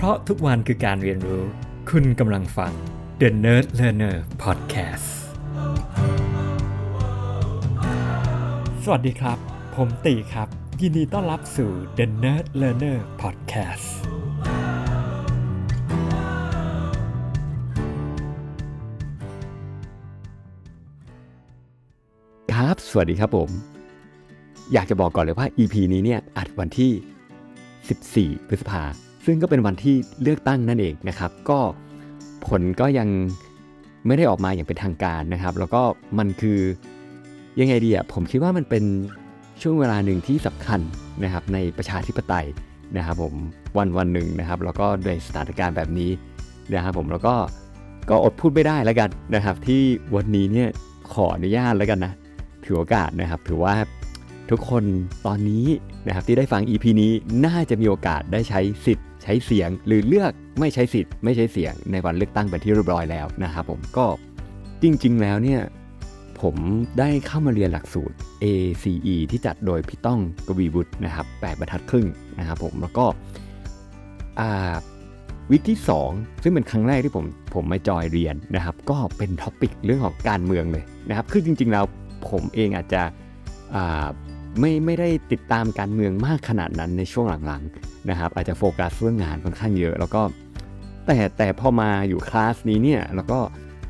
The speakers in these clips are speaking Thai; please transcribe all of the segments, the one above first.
เพราะทุกวันคือการเรียนรู้ คุณกำลังฟัง The Nerd Learner Podcast สวัสดีครับ ผมตีครับ ยินดีต้อนรับสู่ The Nerd Learner Podcast ครับ สวัสดีครับผม อยากจะบอกก่อนเลยว่า EP นี้เนี่ยอัดวันที่ 14 พฤษภาคม ซึ่งก็เป็นวันที่เลือกตั้งนั่นเองนะครับ ก็ผลก็ยังไม่ได้ออกมาอย่างเป็นทางการนะครับ แล้วก็มันคือยังไงดีอะผมคิดว่ามันเป็นช่วงเวลาหนึ่งที่สำคัญนะครับในประชาธิปไตยนะครับผมวันวันหนึ่งนะครับ แล้วก็ในสถานการณ์แบบนี้นะครับผมแล้วก็ก็อดพูดไม่ได้แล้วกันนะครับ ที่วันนี้เนี่ยขออนุญาตแล้วกันนะถือโอกาสนะครับ ถือว่าทุกคนตอนนี้นะครับที่ได้ฟัง EP นี้น่าจะมีโอกาสได้ใช้สิทธิ์ ช้เสียงหรือเลือกไม่ใช้สิทธิ์ไม่ใช้เสียงในวันเลือกตั้งเป็นที่เรียบร้อยแล้วนะครับผมก็จริง ๆ แล้วเนี่ยผมได้เข้ามาเรียนหลักสูตร ACE ที่จัดโดยพี่ต้องกวีบุตรนะครับแปดบรรทัดครึ่งนะครับผมแล้วก็วิกที่ 2 ซึ่งเป็นครั้งแรกที่ผมผมมาจอยเรียนนะครับ ก็เป็นท็อปิกเรื่องของการเมืองเลยนะครับ คือจริงๆแล้วผมเองอาจจะ ไม่ไม่ได้ติดตามการเมืองมากขนาดนั้นในช่วงหลังๆนะครับ อาจจะโฟกัสเรื่องงานค่อนข้างเยอะ แล้วก็แต่แต่พอมาอยู่คลาสนี้เนี่ยแล้วก็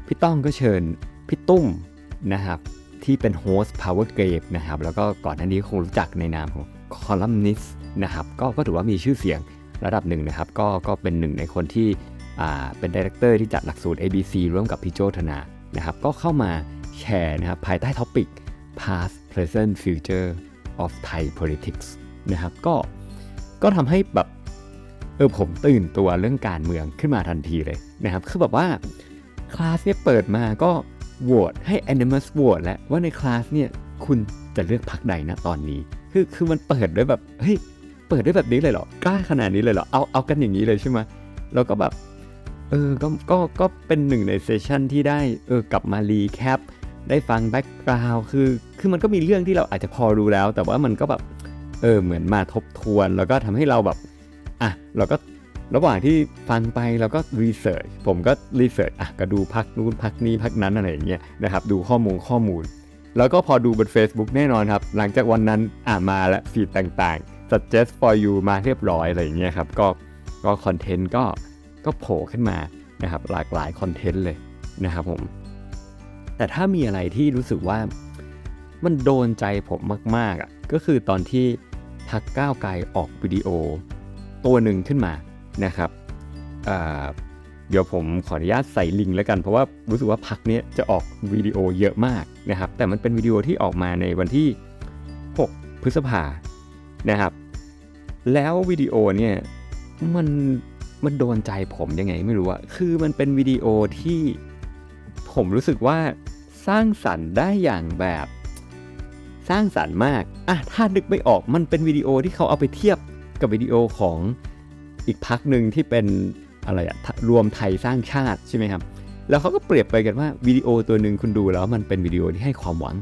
พี่ต้องก็เชิญพี่ตุ้มนะครับที่เป็นโฮสต์ Power g r a v e นะครับแล้วก็ก่อนหน้านี้คงรู้จักในนามของคอลัมนิสนะครับก็ก็ถือว่ามีชื่อเสียงระดับหนึ่งนะครับ ก็ก็เป็นหนึ่งในคนที่เป็นดีเรคเตอร์ที่จัดหลักสูตร ABC ร่วมกับพี่โจธนานะครับก็เข้ามาแชร์นะครับภายใต้ท็อปิก past present future of Thai politics นะครับก็ก็ทำให้แบบเออผมตื่นตัวเรื่องการเมืองขึ้นมาทันทีเลยนะครับ คือแบบว่าคลาสเนี่ยเปิดมาก็โหวตให้ Animus โหวตแล้วว่าในคลาสเนี่ยคุณจะเลือกพักใดนะตอนนี้ คือคือมันเปิดด้วยแบบเฮ้ยเปิดด้วยแบบนี้เลยเหรอกล้าขนาดนี้เลยเหรอเอาเอากันอย่างนี้เลยใช่ไหมแล้วก็แบบเออก็ก็ก็เป็นหนึ่งในเซสชันที่ได้เออกลับมารีแคป ได้ฟังแบ็กกราวคือคือมันก็มีเรื่องที่เราอาจจะพอรู้แล้ว แต่ว่ามันก็แบบเออเหมือนมาทบทวน แล้วก็ทำให้เราแบบอะเราก็ระหว่างที่ฟังไปเราก็รีเสิร์ชผมก็รีเสิร์ชอะก็ดูพักนู้นพักนี้พักนั้นอะไรอย่างเงี้ยนะครับดูข้อมูลข้อมูล แล้วก็พอดูบน Facebook แน่นอนครับ หลังจากวันนั้นอ่ามาแล้วฟีดต่างๆ suggest for you มาเรียบร้อยอะไรอย่างเงี้ยครับก็ก็คอนเทนต์ก็ก็โผล่ขึ้นมานะครับหลากหลายคอนเทนต์เลยนะครับผม แต่ถ้ามีอะไรที่รู้สึกว่ามันโดนใจผมมากๆอะก็คือตอนที่พักก้าวไกลออกวิดีโอ ตัวหนึ่งขึ้นมานะครับเดี๋ยวผมขออนุญาตใส่ลิงก์แล้วกัน เพราะว่ารู้สึกว่าพักนี้จะออกวิดีโอเยอะมากนะครับ แต่มันเป็นวิดีโอที่ออกมาในวันที่ 6 พฤษภานะครับ แล้ววิดีโอเนี่ยมันมันโดนใจผมยังไงไม่รู้อะคือมันเป็นวิดีโอที่ ผมรู้สึกว่าสร้างสรรค์ได้อย่างแบบ สร้างสรรค์มากอะถ้านึกไม่ออกมันเป็นวิดีโอที่เขาเอาไปเทียบกับวิดีโอของอีกพักหนึ่งที่เป็นอะไรอะรวมไทยสร้างชาติใช่ไหมครับ แล้วเขาก็เปรียบไปกันว่าวิดีโอตัวหนึ่งคุณดูแล้วมันเป็นวิดีโอที่ให้ความหวัง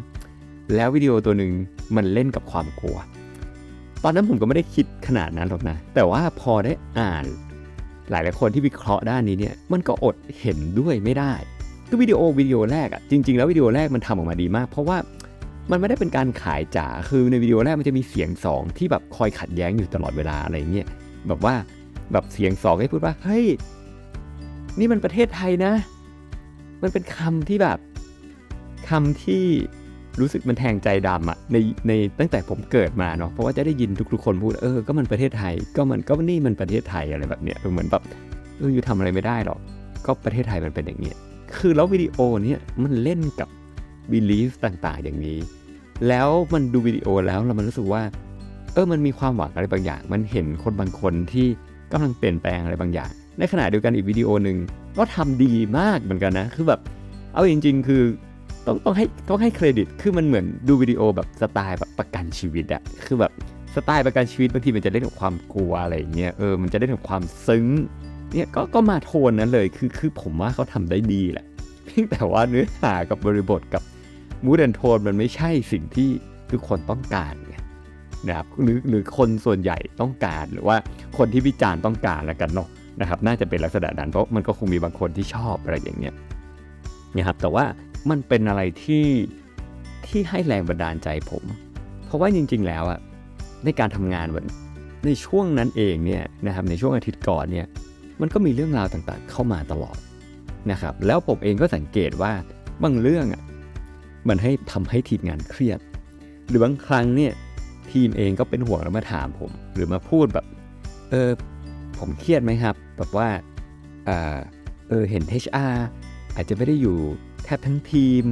แล้ววิดีโอตัวหนึ่งมันเล่นกับความกลัว ตอนนั้นผมก็ไม่ได้คิดขนาดนั้นหรอกนะ แต่ว่าพอได้อ่าน หลายหลายคนที่วิเคราะห์ด้านนี้เนี่ย มันก็อดเห็นด้วยไม่ได้ คือวิดีโอวิดีโอแรกอะจริง ๆ แล้ววิดีโอแรกมันทำออกมาดีมาก เพราะว่ามันไม่ได้เป็นการขายจ๋าคือในวิดีโอแรกมันจะมีเสียงสองที่แบบคอยขัดแย้งอยู่ตลอดเวลาอะไรเงี้ยแบบว่าแบบเสียงสองให้พูดว่าเฮ้ยนี่มันประเทศไทยนะ มันเป็นคำที่แบบคำที่รู้สึกมันแทงใจดำอะในในตั้งแต่ผมเกิดมาเนาะเพราะว่าจะได้ยินทุกๆคนพูดเออก็มันประเทศไทยก็มันก็นี่มันประเทศไทยอะไรแบบเนี้ยเหมือนแบบเอออยู่ทำอะไรไม่ได้หรอกก็ประเทศไทยมันเป็นอย่างเนี้ย คือแล้ววิดีโอนี้มันเล่นกับ belief ต่างๆ อย่างนี้ แล้วมันดูวิดีโอแล้วเรามันรู้สึกว่า เออมันมีความหวังอะไรบางอย่าง มันเห็นคนบางคนที่กำลังเปลี่ยนแปลงอะไรบางอย่าง ในขณะเดียวกันอีกวิดีโอหนึ่งก็ทำดีมากเหมือนกันนะ คือแบบ เอาจริง ๆ คือต้องต้องให้ต้องให้เครดิต คือมันเหมือนดูวิดีโอแบบสไตล์แบบประกันชีวิตอะคือแบบสไตล์ประกันชีวิตบางทีมันจะเล่นกับความกลัวอะไรอย่างเงี้ย เออ มันจะเล่นกับความซึ้ง เนี่ยก็ก็มาโทนนั้นเลยคือคือผมว่าเขาทำได้ดีแหละเพียงแต่ว่าเนื้อหากับบริบทกับมูดแอนโทนมันไม่ใช่สิ่งที่ทุกคนต้องการไงนะครับหรือหรือคนส่วนใหญ่ต้องการหรือว่าคนที่วิจารณ์ต้องการแล้วกันเนาะนะครับ น่าจะเป็นลักษณะนั้นเพราะมันก็คงมีบางคนที่ชอบอะไรอย่างเงี้ยนะครับแต่ว่ามันเป็นอะไรที่ที่ให้แรงบันดาลใจผม เพราะว่าจริง ๆ แล้วอะในการทำงานวันในช่วงนั้นเองเนี่ยนะครับในช่วงอาทิตย์ก่อนเนี่ย มันก็มีเรื่องราวต่างๆ เข้ามาตลอดนะครับ แล้วผมเองก็สังเกตว่าบางเรื่องอะมันให้ทำให้ทีมงานเครียด หรือบางครั้งเนี่ยทีมเองก็เป็นห่วงแล้วมาถามผม หรือมาพูดแบบเออผมเครียดไหมครับ แบบว่าเออเออเห็น HR อาจจะไม่ได้อยู่แทบทั้งทีม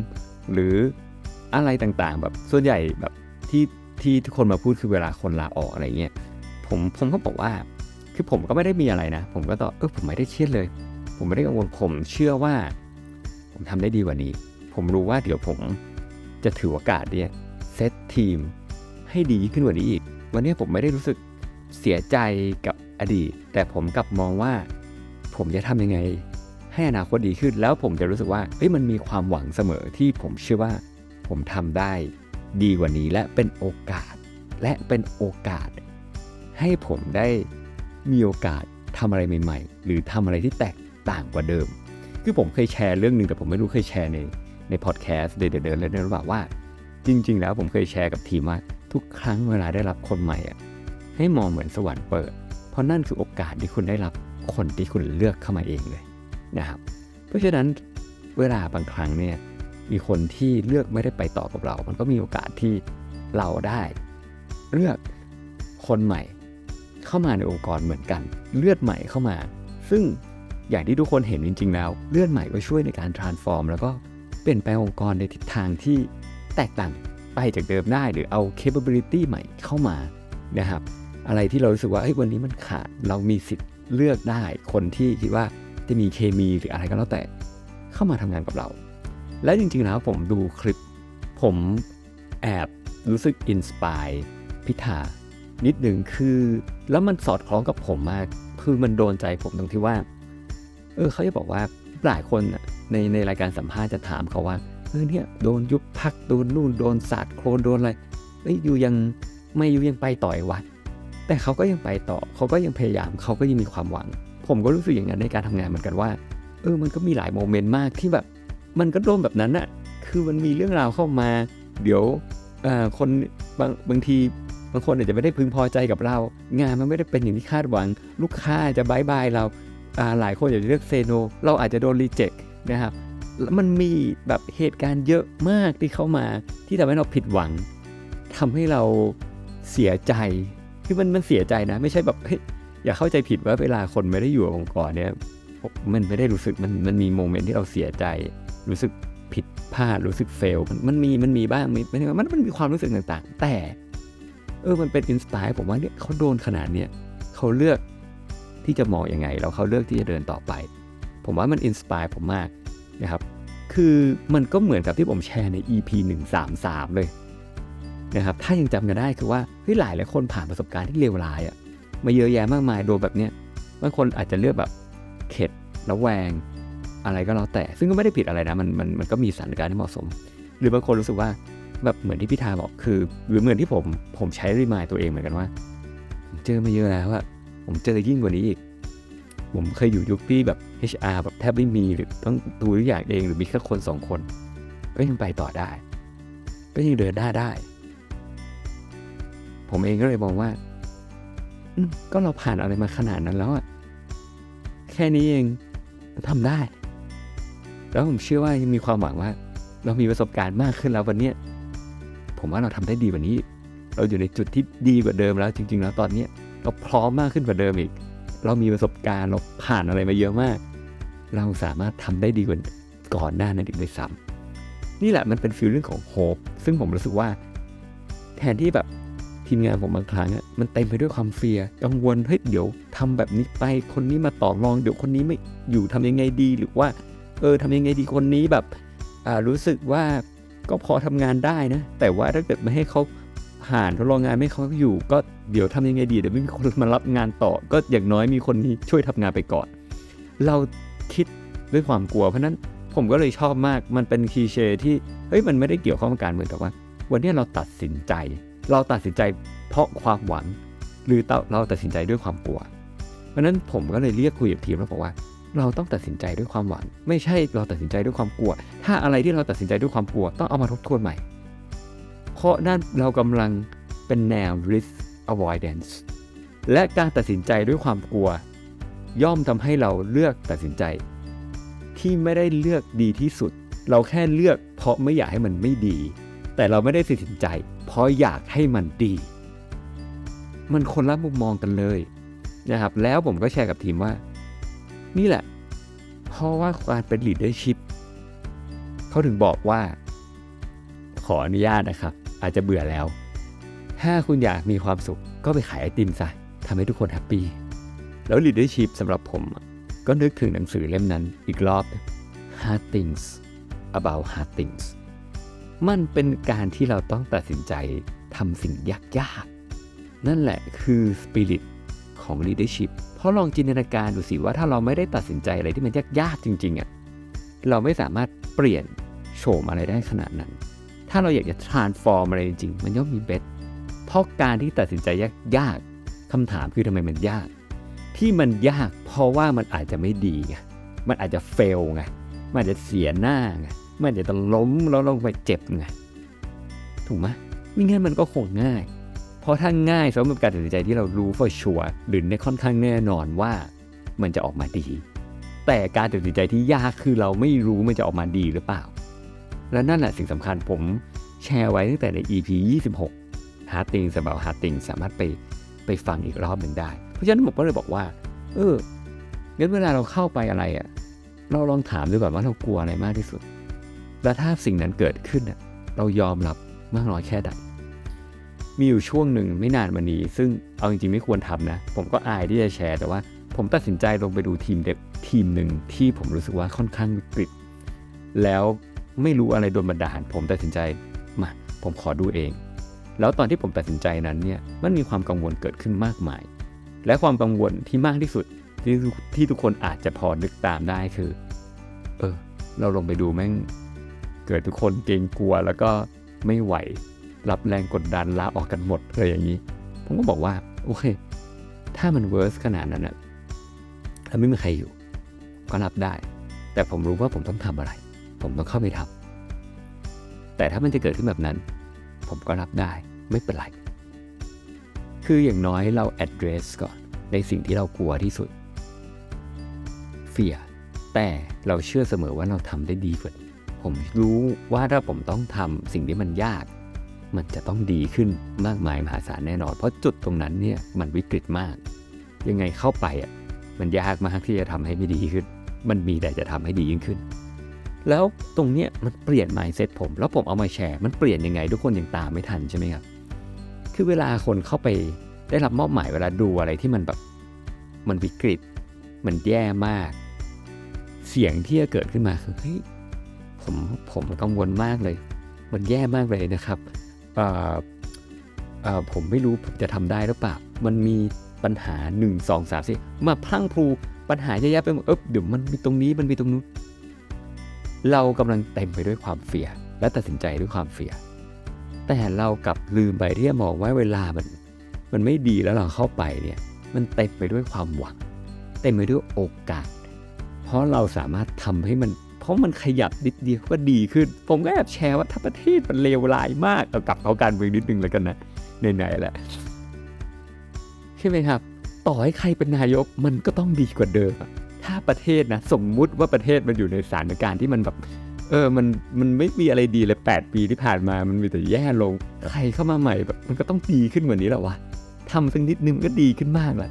หรืออะไรต่างๆ แบบส่วนใหญ่แบบที่ที่ทุกคนมาพูดคือเวลาคนลาออกอะไรเงี้ยผมผมก็บอกว่า คือผมก็ไม่ได้มีอะไรนะ ผมก็ตอบเออผมไม่ได้เครียดเลย ผมไม่ได้กังวลผมเชื่อว่า ผมทำได้ดีกว่านี้ ผมรู้ว่าเดี๋ยวผมจะถือโอกาสเนี่ยเซตทีมให้ดีขึ้นกว่านี้อีก วันนี้ผมไม่ได้รู้สึกเสียใจกับอดีต แต่ผมกลับมองว่า ผมจะทำยังไง ให้อนาคตดีขึ้น แล้วผมจะรู้สึกว่าเอ้ยมันมีความหวังเสมอที่ผมเชื่อว่า ผมทำได้ดีกว่านี้และเป็นโอกาส และเป็นโอกาส ให้ผมได้ มีโอกาสทำอะไรใหม่ๆ หรือทำอะไรที่แตกต่างกว่าเดิม คือผมเคยแชร์เรื่องหนึ่งแต่ผมไม่รู้เคยแชร์ในในพอดแคสต์เดินเดินเลยนะว่าว่า จริง ๆ แล้วผมเคยแชร์กับทีมว่าทุกครั้งเวลาได้รับคนใหม่อะให้มองเหมือนสวรรค์เปิด เพราะนั่นคือโอกาสที่คุณได้รับคนที่คุณเลือกเข้ามาเองเลยนะครับ เพราะฉะนั้นเวลาบางครั้งเนี่ยมีคนที่เลือกไม่ได้ไปต่อกับเรา มันก็มีโอกาสที่เราได้ เลือกคนใหม่ เข้ามาในองค์กรเหมือนกัน เลือดใหม่เข้ามา ซึ่งอย่างที่ทุกคนเห็นจริง ๆ แล้ว เลือดใหม่ก็ช่วยในการ transform แล้วก็เปลี่ยนแปลงองค์กรในทิศทางที่แตกต่างไปจากเดิมได้หรือเอา capability ใหม่เข้ามานะครับ อะไรที่เรารู้สึกว่าเฮ้ยวันนี้มันขาดเรามีสิทธิ์เลือกได้คนที่คิดว่าจะมีเคมีหรืออะไรก็แล้วแต่เข้ามาทำงานกับเรา และจริงๆแล้วผมดูคลิป ผมแอบรู้สึกอินสปายพิธา นิดหนึ่งคือ แล้วมันสอดคล้องกับผมมาก คือมันโดนใจผมตรงที่ว่า เออเขาจะบอกว่าหลายคนในในรายการสัมภาษณ์จะถามเขาว่าเออเนี่ยโดนยุบพักโดนนู่นโดนสาดโคลนโดนอะไรเอ้ยอยู่ยังไม่อยู่ยังไปต่อยวัด แต่เขาก็ยังไปต่อเขาก็ยังพยายามเขาก็ยังมีความหวัง ผมก็รู้สึกอย่างนั้นในการทำงานเหมือนกันว่า เออมันก็มีหลายโมเมนต์มากที่แบบ มันก็โดนแบบนั้นน่ะคือมันมีเรื่องราวเข้ามา เดี๋ยวเอ่อคนบางบางที บางคนอาจจะไม่ได้พึงพอใจกับเรา งานมันไม่ได้เป็นอย่างที่คาดหวัง ลูกค้าจะบายบายเราหลายคนอยากจะเลือกเซโนเราอาจจะโดนรีเจ็คนะครับแล้วมันมีแบบเหตุการณ์เยอะมากที่เข้ามาที่ทำให้เราผิดหวังทำให้เราเสียใจคือมันมันเสียใจนะ ไม่ใช่แบบอย่าเข้าใจผิดว่าเวลาคนไม่ได้อยู่องค์กรเนี่ยมันไม่ได้รู้สึกมันมันมีโมเมนต์ที่เราเสียใจ รู้สึกผิดพลาดรู้สึกเฟลมันมันมีมันมีบ้างมีไม่ใช่ว่ามันมันมีความรู้สึกต่างๆ แต่ เออมันเป็นอินสปายผมว่าเนี่ยเขาโดนขนาดเนี้ยเขาเลือกที่จะมองอยังไงแล้วเขาเลือกที่จะเดินต่อไป ผมว่ามันอินสปายผมมากนะครับ คือมันก็เหมือนกับที่ผมแชร์ใน EP 133 เลยนะครับถ้ายังจำกันได้คือว่าเฮ้ยหลายหลายคนผ่านประสบการณ์ที่เลวร้ายอะมาเยอะแยะมากมายโดนแบบเนี้ยบางคนอาจจะเลือกแบบเข็ดระแวง อะไรก็แล้วแต่ ซึ่งก็ไม่ได้ผิดอะไรนะมันมันมันก็มีสถานการณ์ที่เหมาะสม หรือบางคนรู้สึกว่า แบบเหมือนที่พิธาบอกคือ หรือเหมือนที่ผมผมใช้รีมายตัวเองเหมือนกันว่าผมเจอมาเยอะแล้วอะผมเจอยิ่งกว่านี้อีก ผมเคยอยู่ยุคที่แบบ HR แบบแทบไม่มีหรือต้องดูทุกอย่างเองหรือมีแค่คนสองคน ก็ยังไปต่อได้ ก็ยังเดินหน้าได้ ผมเองก็เลยมองว่าก็เราผ่านอะไรมาขนาดนั้นแล้วอะแค่นี้เองทำได้ แล้วผมเชื่อว่ายังมีความหวังว่า เรามีประสบการณ์มากขึ้นแล้ววันนี้ ผมว่าเราทำได้ดีกว่านี้ เราอยู่ในจุดที่ดีกว่าเดิมแล้ว จริง ๆ แล้วตอนเนี้เราพร้อมมากขึ้นกว่าเดิมอีก เรามีประสบการณ์เราผ่านอะไรมาเยอะมาก เราสามารถทำได้ดีกว่าก่อนหน้านั้นอีกด้วยซ้ำนี่แหละมันเป็นฟีลลิ่องของโฮปซึ่งผมรู้สึกว่า แทนที่แบบทีมงานผมบางครั้งอะมันเต็มไปด้วยความเฟียกังวลเฮ้ยเดี๋ยวทำแบบนี้ไปคนนี้มาต่อรอง เดี๋ยวคนนี้ไม่อยู่ทำยังไงดีหรือว่า เออทำยังไงดีคนนี้แบบอ่ารู้สึกว่า ก็พอทำงานได้นะ แต่ว่าถ้าเกิดไม่ให้เขาผ่านทดลองงานไม่เขาอยู่ ก็เดี๋ยวทำยังไงดีเดี๋ยวไม่มีคนมารับงานต่อ ก็อย่างน้อยมีคนนี้ช่วยทำงานไปก่อน เราคิดด้วยความกลัว เพราะนั้นผมก็เลยชอบมากมันเป็นคีเช่ที่เฮ้ยมันไม่ได้เกี่ยวข้องกับการเมืองแต่ว่า วันนี้เราตัดสินใจ เราตัดสินใจเพราะความหวัง หรือเราตัดสินใจด้วยความกลัว เพราะฉะนั้นผมก็เลยเรียกคุยกับทีมแล้วบอกว่า เราต้องตัดสินใจด้วยความหวัง ไม่ใช่เราตัดสินใจด้วยความกลัว ถ้าอะไรที่เราตัดสินใจด้วยความกลัว ต้องเอามาทบทวนใหม่ เพราะนั่นเรากำลังเป็นแนว risk avoidance และการตัดสินใจด้วยความกลัว ย่อมทำให้เราเลือกตัดสินใจ ที่ไม่ได้เลือกดีที่สุด เราแค่เลือกเพราะไม่อยากให้มันไม่ดี แต่เราไม่ได้ตัดสินใจ เพราะอยากให้มันดี มันคนละมุมมองกันเลยนะครับแล้วผมก็แชร์กับทีมว่า นี่แหละ เพราะว่าการเป็น leadership เขาถึงบอกว่า ขออนุญาตนะครับ อาจจะเบื่อแล้ว ถ้าคุณอยากมีความสุขก็ไปขายไอติมซะทำให้ทุกคนแฮปปี้แล้ว leadership สำหรับผมก็นึกถึงหนังสือเล่มนั้นอีกรอบ Hard Things About Hard Things มันเป็นการที่เราต้องตัดสินใจทำสิ่งยากๆ นั่นแหละคือสปิริต ของ leadership เพราะลองจินตนาการดูสิว่าถ้าเราไม่ได้ตัดสินใจอะไรที่มันยากๆจริงๆอะเราไม่สามารถเปลี่ยนโฉมอะไรได้ขนาดนั้น ถ้าเราอยากจะ transform อะไรจริงๆ มันย่อมมีเบสเพราะการที่ตัดสินใจยากๆคำถามคือทำไมมันยาก ที่มันยากเพราะว่ามันอาจจะไม่ดีไงมันอาจจะเฟลไงมันอาจจะเสียหน้าไงมันอาจจะล้มแล้วลงไปเจ็บไงถูกไหมไม่งั้นมันก็คงง่าย เพราะถ้าง่ายสำหรับการตัดสินใจที่เรารู้ for sure หรือในค่อนข้างแน่นอนว่ามันจะออกมาดี แต่การตัดสินใจที่ยากคือเราไม่รู้มันจะออกมาดีหรือเปล่า และนั่นแหละสิ่งสำคัญผมแชร์ไว้ตั้งแต่ใน EP 26 Hard Things about Hard Things สามารถไปไปฟังอีกรอบหนึ่งได้ เพราะฉะนั้นผมก็เลยบอกว่า เอองั้นเวลาเราเข้าไปอะไรอะ่ะเราลองถามดูก่อนว่าเรากลัวอะไรมากที่สุด แล้วถ้าสิ่งนั้นเกิดขึ้นอะเรายอมรับมากน้อยแค่ใด มีอยู่ช่วงหนึ่งไม่นานมานี้ ซึ่งเอาจริงๆไม่ควรทำนะ ผมก็อายที่จะแชร์แต่ว่า ผมตัดสินใจลงไปดูทีมเด็กทีมหนึ่งที่ผมรู้สึกว่าค่อนข้างวิกฤต แล้วไม่รู้อะไรโดนบันดาล ผมตัดสินใจมาผมขอดูเอง แล้วตอนที่ผมตัดสินใจนั้นเนี่ยมันมีความกังวลเกิดขึ้นมากมาย และความกังวลที่มากที่สุดที่ที่ทุกคนอาจจะพอนึกตามได้คือ เออ เราลงไปดูแม่ง เกิดทุกคนเกรงกลัวแล้วก็ไม่ไหว รับแรงกดดันลาออกกันหมดเลยอย่างนี้ ผมก็บอกว่า โอเค ถ้ามันเวิร์สขนาดนั้นนะแล้วไม่มีใครอยู่ ก็รับได้ แต่ผมรู้ว่าผมต้องทำอะไร ผมต้องเข้าไปทำแต่ถ้ามันจะเกิดขึ้นแบบนั้น ผมก็รับได้ไม่เป็นไรคืออย่างน้อยเรา address ก่อนในสิ่งที่เรากลัวที่สุด fear แต่เราเชื่อเสมอว่าเราทำได้ดีกว่าผมรู้ว่าถ้าผมต้องทำสิ่งที่มันยาก มันจะต้องดีขึ้นมากมายมหาศาลแน่นอน เพราะจุดตรงนั้นเนี่ยมันวิกฤตมาก ยังไงเข้าไปอะมันยากมากที่จะทำให้ไม่ดีขึ้น มันมีแต่จะทำให้ดียิ่งขึ้น แล้วตรงเนี้ยมันเปลี่ยน mindset ผม แล้วผมเอามาแชร์มันเปลี่ยนยังไง ทุกคนยังตามไม่ทันใช่ไหมครับคือเวลาคนเข้าไปได้รับมอบหมายเวลาดูอะไรที่มันแบบมันวิกฤต มันแย่มาก เสียงที่จะเกิดขึ้นมาคือเฮ้ยผมผมกังวลมากเลย มันแย่มากเลยนะครับ ผมไม่รู้ผมจะทำได้หรือเปล่า มันมีปัญหา 1 2 3 4 มาพลั้งพลูปัญหาเยอะแยะไปหมดเออเดี๋ยวมันมีตรงนี้มันมีตรงนู้นเรากำลังเต็มไปด้วยความเฟียและตัดสินใจด้วยความเฟียแต่เรากลับลืมไปที่จะมองว่าเวลามัน มันไม่ดีแล้วเราเข้าไปเนี่ยมันเต็มไปด้วยความหวัง เต็มไปด้วยโอกาส เพราะเราสามารถทำให้มัน เพราะมันขยับนิดเดียวก็ดีขึ้น ผมก็แอบแชร์ว่าถ้าประเทศมันเลวร้ายมากเอากลับเข้าการเมืองนิดนึงแล้วกันนะไหนๆแหละใช่ไหมครับ ต่อให้ใครเป็นนายกมันก็ต้องดีกว่าเดิมถ้าประเทศนะสมมุติว่าประเทศมันอยู่ในสถานการณ์ที่มันแบบเออ มัน มันไม่มีอะไรดีเลย 8 ปีที่ผ่านมา มันมีแต่แย่ลง ใครเข้ามาใหม่แบบมันก็ต้องดีขึ้นกว่านี้แหละวะทำสักนิดนึงก็ดีขึ้นมากแหละ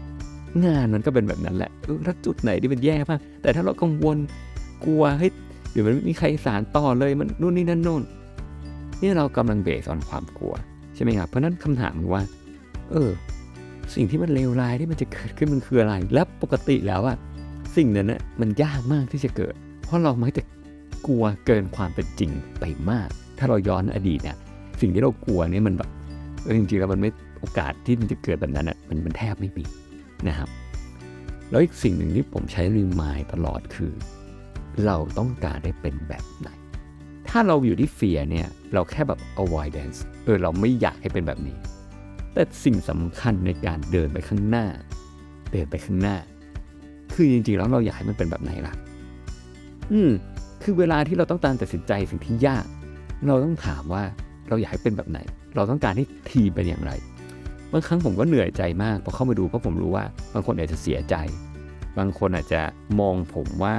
งานมันก็เป็นแบบนั้นแหละเออแล้วจุดไหนที่มันแย่มาก แต่ถ้าเรากังวล กลัวเฮ้ยเดี๋ยวมันไม่มีใครสารต่อเลยมันนู่นนี่นั่นโน่นนี่เรากำลังเบสออนความกลัวใช่ไหมครับเพราะนั้นคำถามคือว่า เออ สิ่งที่มันเลวร้ายที่มันจะเกิดขึ้นมันคืออะไร และปกติแล้วอะสิ่งนั้นนะมันยากมากที่จะเกิด เพราะเรามักจะกลัวเกินความเป็นจริงไปมาก ถ้าเราย้อนอดีตเนี่ยสิ่งที่เรากลัวเนี่ยมันแบบเออจริงๆแล้วมันไม่โอกาสที่มันจะเกิดแบบนั้นอะมันมันแทบไม่มีนะครับ แล้วอีกสิ่งหนึ่งที่ผมใช้รีมายตลอดคือ เราต้องการได้เป็นแบบไหน ถ้าเราอยู่ที่เฟียเนี่ย เราแค่แบบ avoidance เออเราไม่อยากให้เป็นแบบนี้ แต่สิ่งสำคัญในการเดินไปข้างหน้า เดินไปข้างหน้า คือจริงๆแล้วเราอยากให้มันเป็นแบบไหนล่ะ อืม คือเวลาที่เราต้องการตัดสินใจสิ่งที่ยาก เราต้องถามว่าเราอยากให้เป็นแบบไหน เราต้องการให้ทีเป็นอย่างไร บางครั้งผมก็เหนื่อยใจมากพอเข้ามาดูเพราะผมรู้ว่า บางคนอาจจะเสียใจ บางคนอาจจะมองผมว่า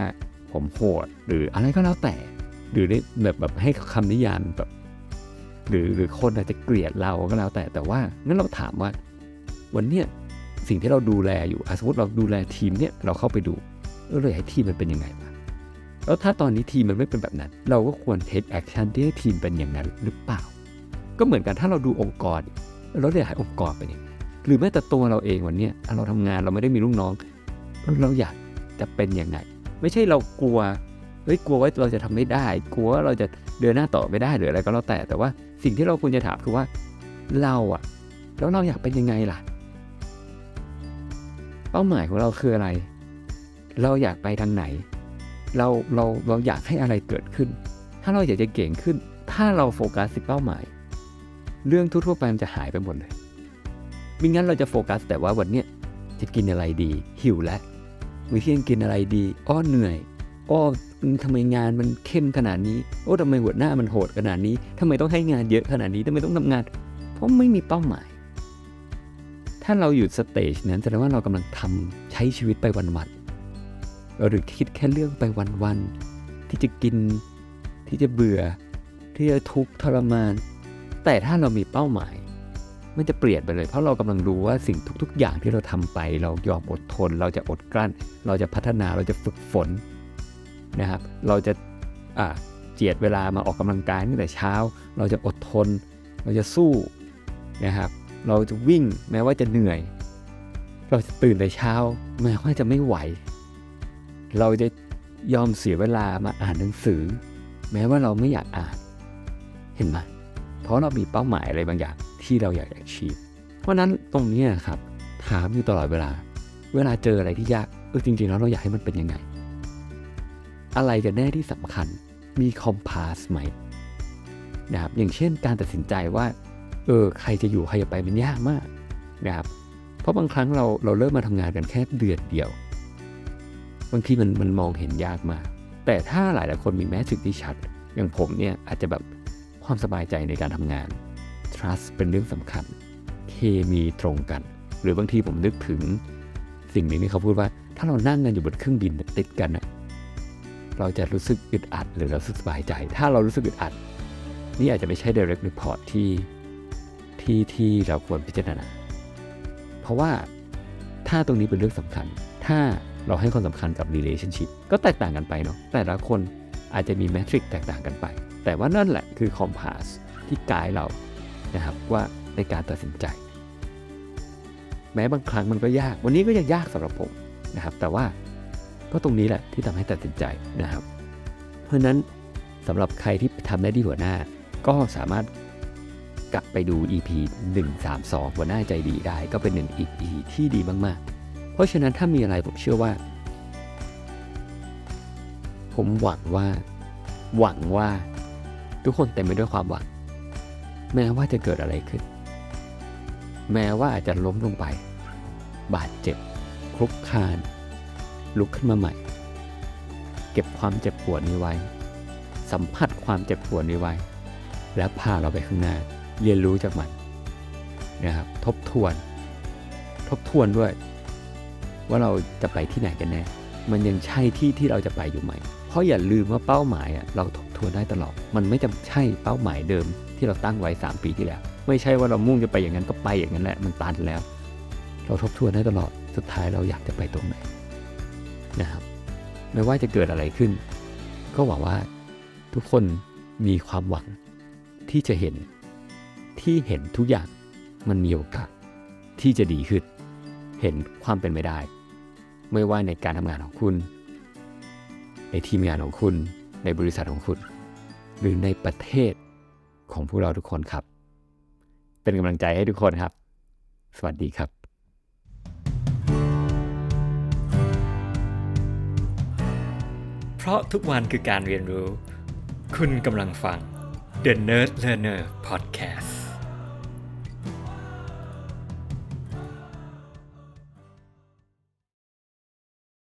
ผมโหด หรืออะไรก็แล้วแต่ หรือได้แบบแบบให้คำนิยามแบบ หรือหรือคนอาจจะเกลียดเราก็แล้วแต่ แต่ว่างั้นเราถามว่า วันเนี้ยสิ่งที่เราดูแลอยู่สมมติเราดูแลทีมเนี่ยเราเข้าไปดูเออเราอยากให้ทีมมันเป็นยังไงวะแล้วถ้าตอนนี้ทีมมันไม่เป็นแบบนั้น เราก็ควร take action ที่ให้ทีมเป็นอย่างนั้นหรือเปล่า ก็เหมือนกันถ้าเราดูองค์กรเราอยากให้องค์กรเป็นยังไงหรือแม้แต่ตัวเราเองวันนี้เราทำงานเราไม่ได้มีลูกน้อง เราอยากจะเป็นยังไง ไม่ใช่เรากลัวเฮ้ยกลัวว่าเราจะทำไม่ได้ กลัวว่าเราจะเดินหน้าต่อไม่ได้หรืออะไรก็แล้วแต่ แต่ว่าสิ่งที่เราควรจะถามคือว่าเราอะแล้วเราอยากเป็นยังไงล่ะ เป้าหมายของเราคืออะไร เราอยากไปทางไหน เราเราเราอยากให้อะไรเกิดขึ้น ถ้าเราอยากจะเก่งขึ้น ถ้าเราโฟกัสที่เป้าหมาย เรื่องทั่วๆไปมันจะหายไปหมดเลยม่งั้นเราจะโฟกัสแต่ว่าวันเนี้ยจะกินอะไรดีหิวแล้ว มื้อเที่ยงกินอะไรดีอ้อเหนื่อยอ้อทำไมงานมันเข้มขนาดนี้ โอ้ทำไมหัวหน้ามันโหดขนาดนี้ทำไมต้องให้งานเยอะขนาดนี้ทำไมต้องทำงาน เพราะไม่มีเป้าหมาย ถ้าเราอยู่สเตจนั้นแสดงว่าเรากำลังทำใช้ชีวิตไปวันๆเราหรือคิดแค่เรื่องไปวันๆที่จะกิน ที่จะเบื่อ ที่จะทุกข์ทรมาน แต่ถ้าเรามีเป้าหมาย มันจะเปลี่ยนไปเลย เพราะเรากำลังรู้ว่าสิ่งทุก ๆ อย่างที่เราทำไป เรายอมอดทน เราจะอดกลั้น เราจะพัฒนาเราจะฝึกฝนนะครับ เราจะเจียดเวลามาออกกำลังกายตั้งแต่เช้า เราจะอดทน เราจะสู้นะครับ เราจะวิ่งแม้ว่าจะเหนื่อย เราจะตื่นแต่เช้าแม้ว่าจะไม่ไหว เราจะยอมเสียเวลามาอ่านหนังสือ แม้ว่าเราไม่อยากอ่านเห็นไหม เพราะเรามีเป้าหมายอะไรบางอย่างที่เราอยาก achieve เพราะนั้นตรงนี้ครับถามอยู่ตลอดเวลา เวลาเจออะไรที่ยากเออจริงๆแล้วเราอยากให้มันเป็นยังไง อะไรกันแน่ที่สำคัญมีคอมพาสไหมนะครับอย่างเช่นการตัดสินใจว่าเออใครจะอยู่ใครจะไปมันยากมากนะครับเพราะบางครั้งเราเราเริ่มมาทำงานกันแค่เดือนเดียวบางทีมันมันมองเห็นยากมาก แต่ถ้าหลายหลายคนมีแมสซิกที่ชัด อย่างผมเนี่ยอาจจะแบบ ความสบายใจในการทำงาน trust เป็นเรื่องสำคัญ เคมีตรงกัน หรือบางทีผมนึกถึงสิ่งหนึ่งที่เขาพูดว่า ถ้าเรานั่งกันอยู่บนเครื่องบินติดกันนะเราจะรู้สึกอึดอัด หรือเรารู้สึกสบายใจ ถ้าเรารู้สึกอึดอัด นี่อาจจะไม่ใช่ direct report ที่ที่ที่เราควรพิจารณา เพราะว่าถ้าตรงนี้เป็นเรื่องสำคัญ ถ้าเราให้ความสำคัญกับ relationship ก็แตกต่างกันไปเนาะแต่ละคนอาจจะมีแมทริกแตกต่างกันไป แต่ว่านั่นแหละคือ compass ที่กด์เรานะครับว่าในการตัดสินใจ แม้บางครั้งมันก็ยาก วันนี้ก็ยังยากสำหรับผมนะครับ แต่ว่าก็ตรงนี้แหละที่ทำให้ตัดสินใจนะครับ เพราะนั้นสำหรับใครที่ทำได้ดีหัวหน้า ก็สามารถกลับไปดู EP 132 หัวหน้าใจดีได้ ก็เป็นหนึ่ง EP ที่ดีมากๆ เพราะฉะนั้นถ้ามีอะไรผมเชื่อว่า ผมหวังว่า หวังว่า ทุกคนเต็มไปด้วยความหวัง แม้ว่าจะเกิดอะไรขึ้น แม้ว่าอาจจะล้มลงไป บาดเจ็บคลุกคาน ลุกขึ้นมาใหม่ เก็บความเจ็บปวดนี้ไว้ สัมผัสความเจ็บปวดนี้ไว้ และพาเราไปข้างหน้า เรียนรู้จากมันนะครับ ทบทวน ทบทวนด้วย ว่าเราจะไปที่ไหนกันแน่ มันยังใช่ที่ที่เราจะไปอยู่ไหม เพราะอย่าลืมว่าเป้าหมายอะเราทบ วนได้ตลอด มันไม่จำใช่เป้าหมายเดิมที่เราตั้งไว้ 3 ปีที่แล้ว ไม่ใช่ว่าเรามุ่งจะไปอย่างนั้นก็ไปอย่างนั้นแหละ มันตันแล้ว เราทบทวนได้ตลอด สุดท้ายเราอยากจะไปตรงไหนนะครับ ไม่ว่าจะเกิดอะไรขึ้น ก็หวังว่าทุกคนมีความหวังที่จะเห็นที่เห็นทุกอย่างมันมีโอกาสที่จะดีขึ้น เห็นความเป็นไปได้ ไม่ว่าในการทำงานของคุณ ในทีมงานของคุณ ในบริษัทของคุณ หรือในประเทศของพวกเราทุกคนครับ เป็นกำลังใจให้ทุกคนครับ สวัสดีครับเพราะทุกวันคือการเรียนรู้ คุณกำลังฟัง The Nerd Learner Podcast